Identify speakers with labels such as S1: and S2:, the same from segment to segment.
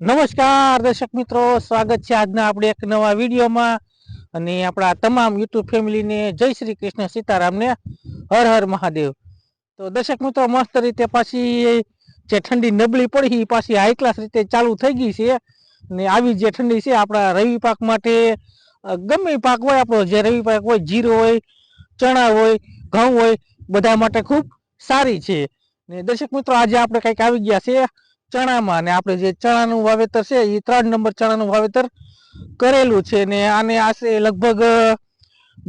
S1: નમસ્કાર, દર્શક મિત્રો. સ્વાગત છે આજના આપણે એક નવા વિડીયોમાં. અને આપણા તમામ યુટ્યુબ ફેમિલીને જય શ્રી કૃષ્ણ સીતારામને હર હર મહાદેવ. તો દર્શક મિત્રો, મસ્ત રીતે પાછી જે ઠંડી નબળી પડી એ પાછી હાઈ ક્લાસ રીતે ચાલુ થઈ ગઈ છે. ને આવી જે ઠંડી છે, આપણા રવિ પાક માટે ગમે પાક હોય, આપણો જે રવિ પાક હોય, જીરો હોય, ચણા હોય, ઘઉં હોય, બધા માટે ખૂબ સારી છે. ને દર્શક મિત્રો, આજે આપણે કંઈક આવી ગયા છે. ચણામાં ને આપણે જે ચણાનું વાવેતર છે એ ત્રણ નંબર ચણાનું વાવેતર કરેલું છે ને આને આશરે લગભગ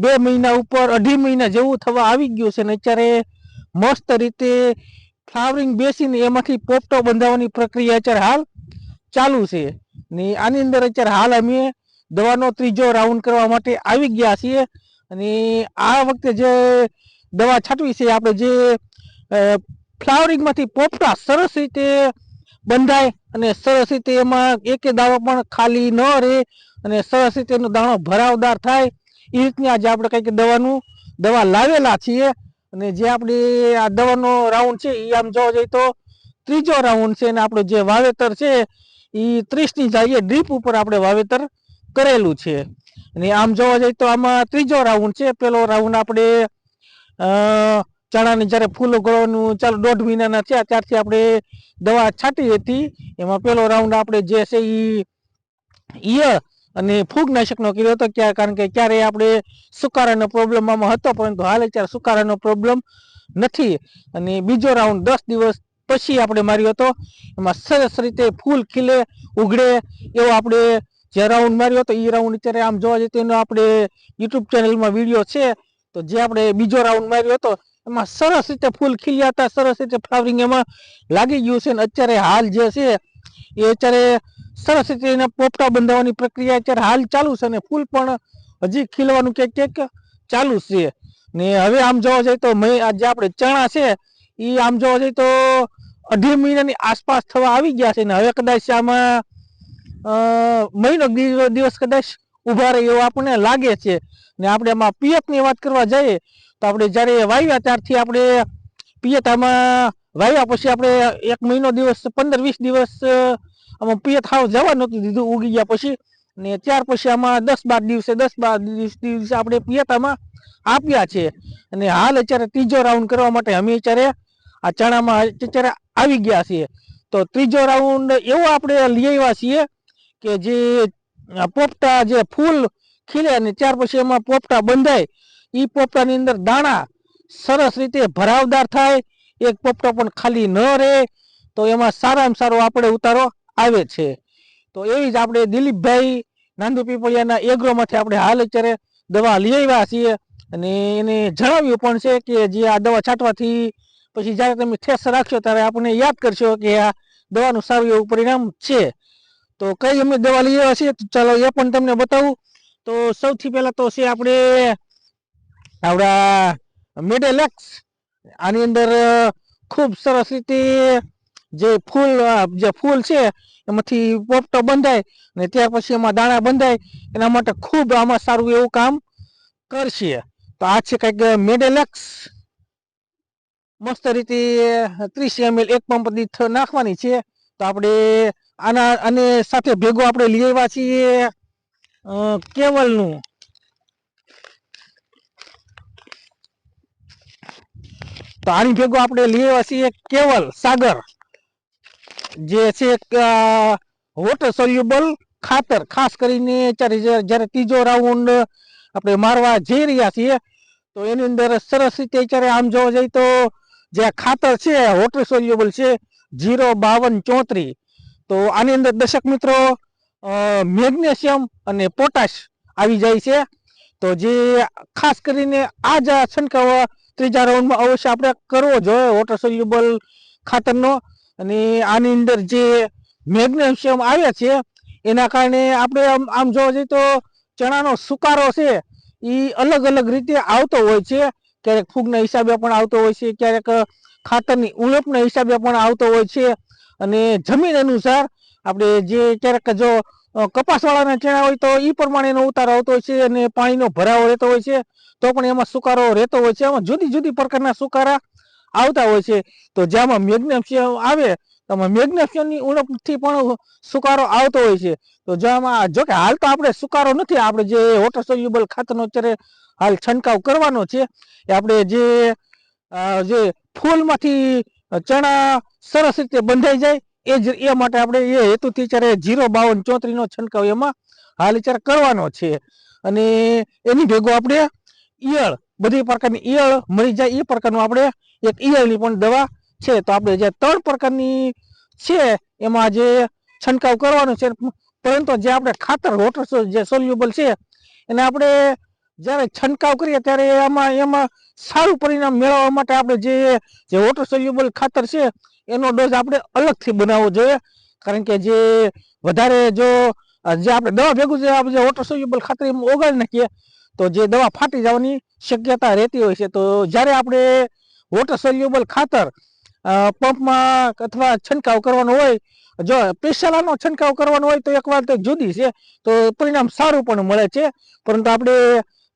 S1: બે મહિના ઉપર, અઢી મહિના જેવું થવા આવી ગયું છે ને અત્યારે મસ્ત રીતે ફ્લાવરિંગ બેસીને એમાંથી પોપટો બંધાવવાની પ્રક્રિયા અત્યારે હાલ ચાલુ છે. ને આની અંદર અત્યારે હાલ અમે દવાનો ત્રીજો રાઉન્ડ કરવા માટે આવી ગયા છીએ. અને આ વખતે જે દવા છાંટવી છે, આપણે જે ફ્લાવરિંગમાંથી પોપટા સરસ રીતે બંધાય અને સરસ રીતે એમાં એકે દાણો પણ ખાલી ન રહે અને સરસ રીતે એનો દાણો ભરાવદાર થાય. એ રીતની આજે આપણે કંઈક દવાનું, દવા લાવેલા છીએ અને જે આપણે આ દવાનો રાઉન્ડ છે એ આમ જોવા જઈએ તો ત્રીજો રાઉન્ડ છે અને આપણું જે વાવેતર છે એ ત્રીસની જઈએ ડ્રીપ ઉપર આપણે વાવેતર કરેલું છે. અને આમ જોવા જઈએ તો આમાં ત્રીજો રાઉન્ડ છે. પેલો રાઉન્ડ આપણે ચણાની જ્યારે ફૂલો ગળવાનું ચાલુ દોઢ મહિનાના થયા, ત્યારથી આપણે દવા છાંટી હતી. એમાં પેલો રાઉન્ડ આપણે જે છે એ ઈયળ અને ફૂગનાશકનો કર્યો હતો. ક્યાં, કારણ કે ક્યારે આપણે સુકારાનો પ્રોબ્લેમ આમાં હતો, પરંતુ હાલ અત્યારે સુકારાનો પ્રોબ્લેમ નથી. અને બીજો રાઉન્ડ દસ દિવસ પછી આપણે માર્યો હતો. એમાં સરસ રીતે ફૂલ ખીલે ઉઘડે એવો આપણે જે રાઉન્ડ માર્યો હતો એ રાઉન્ડ અત્યારે આમ જોવા જઈએ તો એનો આપણે યુટ્યુબ ચેનલમાં વીડિયો છે. તો જે આપણે બીજો રાઉન્ડ માર્યો હતો એમાં સરસ રીતે ફૂલ ખીલ્યા હતા, સરસ રીતે ફ્લાવરિંગ એમાં લાગી ગયું છે ને અત્યારે હાલ જે છે, એ અત્યારે સરસ રીતે એના પોપટા બંધાવવાની પ્રક્રિયા અત્યારે હાલ ચાલુ છે અને ફૂલ પણ હજી ખીલવાનું ક્યાંક ક્યાંક ચાલુ છે. ને હવે આમ જોવા જઈએ તો મે- આ જે આપણે ચણા છે એ આમ જોવા જઈએ તો અઢી મહિનાની આસપાસ થવા આવી ગયા છે ને હવે કદાચ આમાં મહિનો દિવસ કદાચ ઊભા રહે એવું આપણને લાગે છે. ને આપણે આમાં પિયતની વાત કરવા જઈએ તો આપણે જ્યારે વાવ્યા ત્યારથી આપણે પિયતામાં વાવ્યા પછી આપણે એક મહિનો દિવસ, પંદર, વીસ દિવસ આમાં પિયત હાવ જવા નહોતું દીધું, ઉગી ગયા પછી. ને ત્યાર પછી આમાં દસ બાર દિવસે, દસ બાર દિવસે આપણે પિયતામાં આપ્યા છે. અને હાલ અત્યારે ત્રીજો રાઉન્ડ કરવા માટે અમે અત્યારે આ ચણામાં અત્યારે આવી ગયા છીએ. તો ત્રીજો રાઉન્ડ એવો આપણે લઈ આવ્યા છીએ કે જે પોપટા, જે ફૂલ ખીલે અને ત્યાર પછી એમાં પોપટા બંધાય. એ પોપટાની અંદર દાણા સરસ રીતે ભરાવદાર થાય, એક પોપટો પણ ખાલી ન રહે, તો એમાં સારામાં સારો આપણે ઉતારો આવે છે. તો એવી જ આપણે દિલીપભાઈ નાંદુ પીપળિયાના એગ્રોમાંથી આપણે હાલ અત્યારે દવા લઈ આવ્યા છીએ અને એને જણાવ્યું પણ છે કે જે આ દવા છાંટવાથી પછી જ્યારે તમે ઠેસ રાખશો ત્યારે આપણને યાદ કરશો કે આ દવાનું સારું એવું પરિણામ છે. તો કઈ અમે દવા લઈ આવ્યા છીએ? ચાલો એ પણ તમને બતાવું. તો સૌથી પહેલા તો છે આપણે આપણા મેડેલેક્સ આની અંદર ખૂબ સરસ રીતે જે ફૂલ જે ફૂલ છે, એમાંથી પોપટો બંધાય અને ત્યાર પછી એમાં દાણા બંધાય. એના માટે ખૂબ આમાં સારું એવું કામ કરશે. તો આ છે કંઈક મેડેલેક્સ મસ્ત રીતે ત્રીસ એમએલ એક પંપ નાખવાની છે. તો આપણે આના, અને સાથે ભેગો આપણે લઈ આવ્યા છીએ કેવલનું. તો આની ભેગો આપણે લઈ છીએ કેવલ સાગર, જે છે વોટર સોલ્યુબલ ખાતર. ખાસ કરીને જ્યારે ત્રીજો રાઉન્ડ આપણે મારવા જઈ રહ્યા છીએ, તો એની અંદર સરસ રીતે અત્યારે આમ જોવા જઈએ તો જે ખાતર છે વોટર સોલ્યુબલ છે, જીરો બાવન ચોત્રીસ. તો આની અંદર દર્શક મિત્રો મેગ્નેશિયમ અને પોટાશ આવી જાય છે. તો જે ખાસ કરીને આ જ છંટકાવ ત્રીજા રાઉન્ડમાં અવશ્ય આપણે કરવો જોઈએ વોટર સોલ્યુબલ ખાતરનો. અને આની અંદર જે મેગ્નેશિયમ આવે છે, એના કારણે આપણે આમ આમ જોવા જઈએ તો ચણાનો સુકારો છે એ અલગ અલગ રીતે આવતો હોય છે. ક્યારેક ફૂગના હિસાબે પણ આવતો હોય છે, ક્યારેક ખાતરની ઉણપના હિસાબે પણ આવતો હોય છે. અને જમીન અનુસાર આપણે જે ક્યારેક જો કપાસવાળાના ચણા હોય તો એ પ્રમાણે એનો ઉતારો આવતો હોય છે અને પાણીનો ભરાવો રહેતો હોય છે. તો પણ એમાં સુકારો રહેતો હોય છે. એમાં જુદી જુદી પ્રકારના સુકારા આવતા હોય છે. તો જેમાં મેગ્નેશિયમ આવે, તેમાં મેગ્નેશિયમની ઉણપથી પણ સુકારો આવતો હોય છે. તો જો આમાં જો કે હાલ તો આપણે સુકારો નથી. આપણે જે વોટર સોલ્યુબલ ખાતરનો અત્યારે હાલ છંટકાવ કરવાનો છે. એ આપણે જે જે ફૂલમાંથી ચણા સરસ રીતે બંધાઈ જાય એ જ એ માટે આપણે એ હેતુથી અત્યારે જીરો, બાવન ચોત્રીનો છંટકાવ એમાં હાલ વિચાર કરવાનો છે. અને એની ભેગો આપણે ઈયળ, બધી પ્રકારની ઈયળ મરી જાય એ પ્રકારનું આપણે એક ઈયળની પણ દવા છે. તો આપણે જે ત્રણ પ્રકારની છે એમાં જે છંટકાવ કરવાનો છે, પરંતુ જે આપણે ખાતર વોટર જે સોલ્યુબલ છે, એને આપણે જ્યારે છંટકાવ કરીએ ત્યારે એમાં એમાં સારું પરિણામ મેળવવા માટે આપણે જે વોટર સોલ્યુબલ ખાતર છે એનો ડોઝ આપણે અલગથી બનાવવો જોઈએ. કારણ કે જે વધારે જો જે આપણે દવા ભેગું જે આપણે વોટર સોલ્યુબલ ખાતર એમ ઓગાળી નાખીએ, તો જે દવા ફાટી જવાની શક્યતા રહેતી હોય છે. તો જ્યારે આપણે વોટર સોલ્યુબલ ખાતર પંપમાં અથવા છંટકાવ કરવાનો હોય, જો પેશાલાનો છંટકાવ કરવાનો હોય તો એક વાત જુદી છે. તો પરિણામ સારું પણ મળે છે. પરંતુ આપણે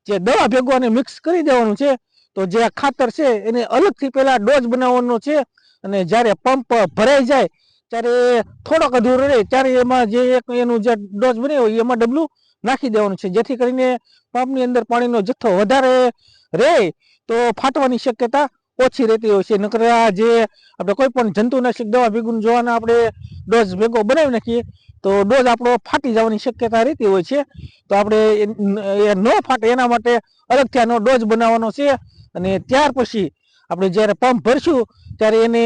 S1: જે દવા ભેગું મિક્સ કરી દેવાનું છે, તો જે ખાતર છે એને અલગથી પહેલાં ડોઝ બનાવવાનો છે. અને જ્યારે પંપ ભરાઈ જાય, ત્યારે થોડોક અધૂરો રહે. ત્યારે એમાં જે એક એનું જે ડોઝ બને હોય, એમાં ડબલું નાખી દેવાનું છે. જેથી કરીને પંપની અંદર પાણીનો જથ્થો વધારે રહે, તો ફાટવાની શક્યતા ઓછી રહેતી હોય છે. નકર આ જે આપણે કોઈ પણ જંતુનાશક દવા ભેગું જોવાના આપણે ડોઝ ભેગો બનાવી નાખીએ, તો ડોઝ આપણો ફાટી જવાની શક્યતા રહેતી હોય છે. તો આપણે એ ન ફાટે. એના માટે અલગથી આનો ડોઝ બનાવવાનો છે. અને ત્યાર પછી આપણે જ્યારે પંપ ભરશું, ત્યારે એને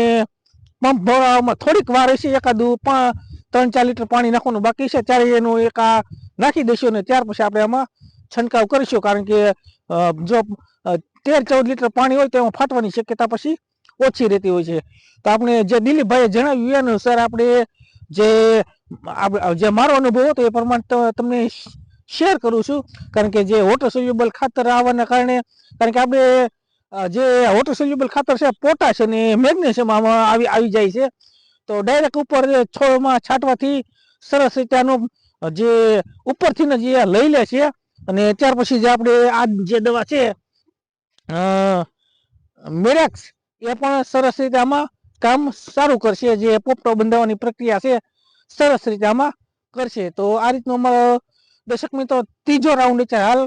S1: પંપ ભરવામાં થોડીક વાર હશે, એકાદું પણ ત્રણ ચાર લીટર પાણી નાખવાનું બાકી છે, ત્યારે એનું એક આ નાખી દઈશું અને ત્યાર પછી આપણે આમાં છંટકાવ કરીશું. કારણ કે જો તેર ચૌદ લીટર પાણી હોય તો એમાં ફાટવાની શક્યતા પછી ઓછી રહેતી હોય છે. તો આપણે જે દિલીપભાઈએ જણાવ્યું એ અનુસાર આપણે જે જે મારો અનુભવ હતો એ પ્રમાણે તમને શેર કરું છું. કારણ કે જે વોટર સોલ્યુબલ ખાતર આવવાના કારણે, કારણ કે આપણે જે વોટર સોલ્યુબલ ખાતર છે પોટાશ અને મેગ્નેશિયમ આમાં આવી આવી જાય છે. તો ડાયરેક્ટ ઉપર છોડમાં છાંટવાથી સરસ રીતે આનું જે ઉપરથી જે લઈ લે છે અને ત્યાર પછી જે આપણે આ જે દવા છે મેરેક્સ, એ પણ સરસ રીતે આમાં કામ સારું કરશે. જે પોપટો બંધાવવાની પ્રક્રિયા છે, સરસ રીતે આમાં કરશે. તો આ રીતનું અમારો દર્શક મિત્રો ત્રીજો રાઉન્ડ છે હાલ.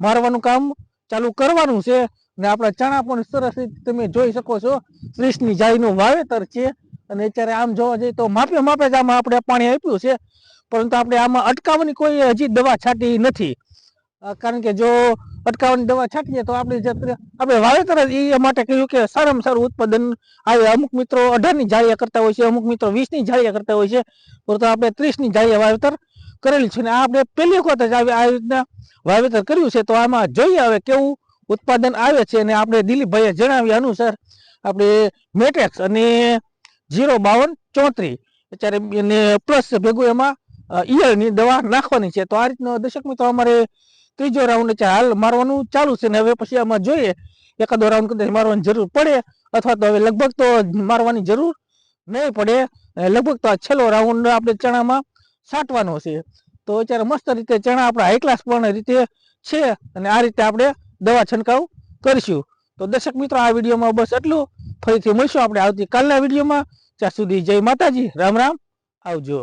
S1: મારવાનું કામ ચાલુ કરવાનું છે. ને આપણા ચણા પણ સરસ રીતે તમે જોઈ શકો છો. ત્રીસની જાળીનું વાવેતર છે. અને અત્યારે આમ જોવા જઈએ તો માપે માપે જ આમાં આપણે પાણી આપ્યું છે. પરંતુ આપણે આમાં અટકાવવાની કોઈ હજી દવા છાંટી નથી. કારણ કે જો અટકાવવાની દવા છાંટીએ તો આપણે જે આપણે વાવેતર જ એ માટે કહ્યું કે સારામાં સારું ઉત્પાદન આવે. અમુક મિત્રો અઢારની જાળીયા કરતા હોય છે, અમુક મિત્રો વીસની જાળીયા કરતા હોય છે. પરંતુ આપણે ત્રીસની જાળીયા વાવેતર કરેલી છે. ને આ આપણે પહેલી વખત જ આવી આ રીતના વાવેતર કર્યું છે. તો આમાં જોઈએ હવે કેવું ઉત્પાદન આવે છે અને આપણે દિલીપભાઈએ જણાવ્યા અનુસાર આપણે મેટ્રેક્સ અને જીરો બાવન ચોત્રીસ અત્યારે એને પ્લસ ભેગું એમાં ઈયળની દવા નાખવાની છે. તો આ રીતનો દર્શક મિત્રો અમારે ત્રીજો રાઉન્ડ હાલ મારવાનું ચાલુ છે ને હવે પછી આમાં જોઈએ એકાદો રાઉન્ડ કદાચ મારવાની જરૂર પડે અથવા તો હવે લગભગ તો મારવાની જરૂર નહીં પડે. લગભગ તો આ છેલ્લો રાઉન્ડ આપણે ચણામાં છાંટવાનો છે. તો અત્યારે મસ્ત રીતે ચણા આપણા હાઈ ક્લાસ પણ રીતે છે અને આ રીતે આપણે દવા છંટકાવ કરીશું. તો દર્શક મિત્રો, આ વિડીયોમાં બસ એટલું. ફરીથી મળીશું આપણે આવતીકાલના વિડીયોમાં. ત્યાં સુધી જય માતાજી. રામ રામ. આવજો.